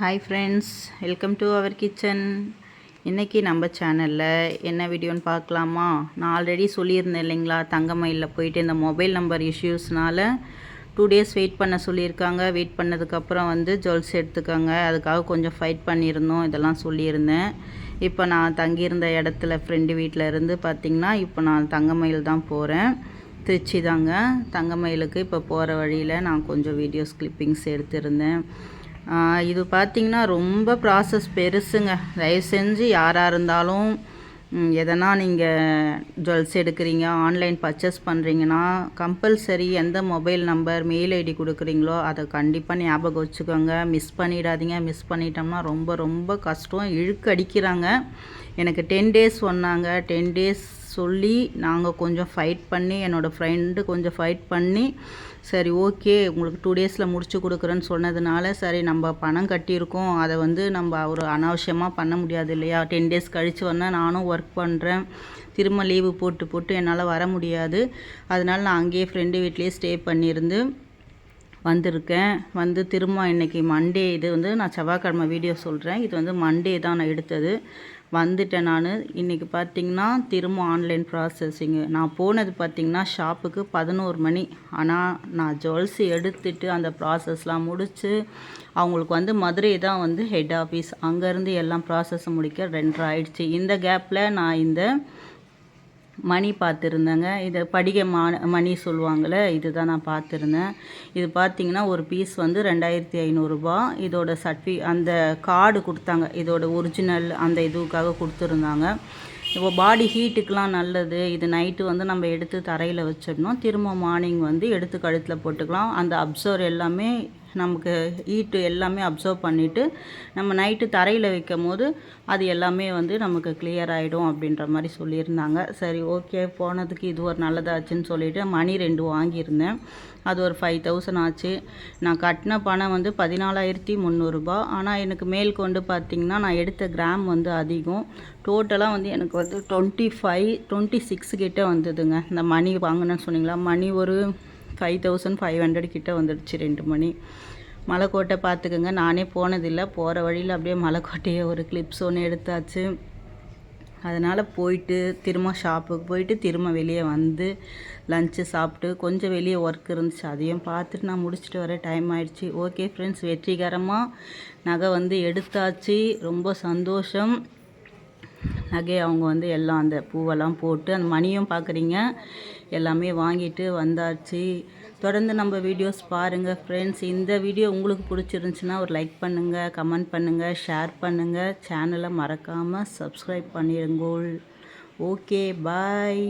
Hi friends welcome to our kitchen இன்றைக்கி நம்ம சேனலில் என்ன வீடியோன்னு பார்க்கலாமா? நான் ஆல்ரெடி சொல்லியிருந்தேன் இல்லைங்களா தங்கமயிலில் போயிட்டு இந்த மொபைல் நம்பர் இஷ்யூஸ்னால் டூ டேஸ் வெயிட் பண்ண சொல்லியிருக்காங்க. வெயிட் பண்ணதுக்கப்புறம் வந்து ஜுவல்ஸ் எடுத்துக்கோங்க. அதுக்காக கொஞ்சம் ஃபைட் பண்ணியிருந்தோம் இதெல்லாம் சொல்லியிருந்தேன். இப்போ நான் தங்கியிருந்த இடத்துல ஃப்ரெண்டு வீட்டில் இருந்து பார்த்திங்கன்னா இப்போ நான் தங்கமயில் தான் போகிறேன் திருச்சி தாங்க. தங்கமயிலுக்கு இப்போ போகிற வழியில் நான் கொஞ்சம் வீடியோஸ் கிளிப்பிங்ஸ் எடுத்திருந்தேன். இது பார்த்திங்கன்னா ரொம்ப ப்ராசஸ் பெருசுங்க. தயவு செஞ்சு யாராக இருந்தாலும் எதனா நீங்கள் ஜுவல்ஸ் எடுக்கிறீங்க ஆன்லைன் பர்ச்சேஸ் பண்ணுறீங்கன்னா கம்பல்சரி எந்த மொபைல் நம்பர் மெயில் ஐடி கொடுக்குறீங்களோ அதை கண்டிப்பாக ஞாபகம் வச்சுக்கோங்க. மிஸ் பண்ணிடாதீங்க. மிஸ் பண்ணிட்டோம்னா ரொம்ப ரொம்ப கஷ்டம். இழுக்கு அடிக்கிறாங்க. எனக்கு டென் டேஸ் சொன்னாங்க. டென் டேஸ் சொல்லி நாங்கள் கொஞ்சம் ஃபைட் பண்ணி என்னோடய ஃப்ரெண்டு கொஞ்சம் ஃபைட் பண்ணி சரி ஓகே உங்களுக்கு டூ டேஸில் முடிச்சு கொடுக்குறேன்னு சொன்னதுனால சரி நம்ம பணம் கட்டியிருக்கோம். அதை வந்து நம்ம ஒரு அனாவசியமாக பண்ண முடியாது இல்லையா? டென் டேஸ் கழித்து வந்தால் நானும் ஒர்க் பண்ணுறேன் திரும்ப லீவு போட்டு போட்டு என்னால் வர முடியாது. அதனால் நான் அங்கேயே ஃப்ரெண்டு வீட்லேயே ஸ்டே பண்ணியிருந்து வந்திருக்கேன். வந்து திரும்ப இன்றைக்கி மண்டே இது வந்து நான் செவ்வாய்க்கிழமை வீடியோ சொல்கிறேன் இது வந்து மண்டே தான் நான் எடுத்தது. வந்துட்டேன் நான். இன்றைக்கி பார்த்திங்கன்னா திரும்ப ஆன்லைன் ப்ராசஸிங்கு நான் போனது பார்த்திங்கன்னா ஷாப்புக்கு பதினோரு மணி. ஆனால் நான் ஜுவல்ஸ் எடுத்துட்டு அந்த ப்ராசஸ்லாம் முடித்து அவங்களுக்கு வந்து மதுரை தான் வந்து ஹெட் ஆஃபீஸ் அங்கேருந்து எல்லாம் ப்ராசஸ் முடிக்க ரெண்டரை ஆயிடுச்சு. இந்த கேப்பில் நான் இந்த மணி பார்த்துருந்தேங்க. இதை படிக மா மணி சொல்லுவாங்கள்ல இது தான் நான் பார்த்துருந்தேன். இது பார்த்திங்கன்னா ஒரு பீஸ் வந்து ரெண்டாயிரத்தி ஐநூறுரூபா இதோட சர்டிஃபி அந்த கார்டு கொடுத்தாங்க. இதோட ஒரிஜினல் அந்த இதுக்காக கொடுத்துருந்தாங்க. இப்போ பாடி ஹீட்டுக்கெலாம் நல்லது. இது நைட்டு வந்து நம்ம எடுத்து தரையில் வச்சிடணும். திரும்ப மார்னிங் வந்து எடுத்து கழுத்தில் போட்டுக்கலாம். அந்த அப்சர் எல்லாமே நமக்கு ஹீட்டு எல்லாமே அப்சர்வ் பண்ணிவிட்டு நம்ம நைட்டு தரையில் வைக்கும் போது அது எல்லாமே வந்து நமக்கு கிளியர் ஆகிடும் அப்படின்ற மாதிரி சொல்லியிருந்தாங்க. சரி ஓகே போனதுக்கு இது ஒரு நல்லதாச்சுன்னு சொல்லிவிட்டு மணி ரெண்டு வாங்கியிருந்தேன். அது ஒரு ஃபைவ் தௌசண்ட் ஆச்சு. நான் கட்டின பணம் வந்து பதினாலாயிரத்தி முந்நூறுரூபா ஆனால் எனக்கு மேல் கொண்டு பார்த்திங்கன்னா நான் எடுத்த கிராம் வந்து அதிகம். டோட்டலாக வந்து எனக்கு வந்து டுவெண்ட்டி ஃபைவ் டுவெண்ட்டி சிக்ஸ் கிட்டே வந்ததுங்க. இந்த மணி வாங்கினேன்னு சொன்னீங்களா? மணி ஒரு ஃபைவ் தௌசண்ட் ஃபைவ் ஹண்ட்ரட் கிட்டே வந்துடுச்சு ரெண்டு மணி. மலைக்கோட்டை பார்த்துக்கோங்க. நானே போனதில்லை. போகிற வழியில் அப்படியே மலைக்கோட்டையை ஒரு கிளிப்ஸ் ஒன்று எடுத்தாச்சு. அதனால் போயிட்டு திரும்ப ஷாப்புக்கு போயிட்டு திரும்ப வெளியே வந்து லஞ்சு சாப்பிட்டு கொஞ்சம் வெளியே ஒர்க் இருந்துச்சு. அதையும் பார்த்துட்டு நான் முடிச்சுட்டு வர டைம் ஆயிடுச்சு. ஓகே ஃப்ரெண்ட்ஸ் வெற்றிகரமாக நகை வந்து எடுத்தாச்சு. ரொம்ப சந்தோஷம். நகையை அவங்க வந்து எல்லாம் அந்த பூவெல்லாம் போட்டு அந்த மணியும் பார்க்குறீங்க எல்லாமே வாங்கிட்டு வந்தாச்சு. தொடர்ந்து நம்ம வீடியோஸ் பாருங்கள் ஃப்ரெண்ட்ஸ் இந்த வீடியோ உங்களுக்கு பிடிச்சிருந்துச்சுன்னா ஒரு லைக் பண்ணுங்கள் கமெண்ட் பண்ணுங்கள் ஷேர் பண்ணுங்கள் சேனலை மறக்காமல் சப்ஸ்கிரைப் பண்ணிடுங்கோள் ஓகே பாய்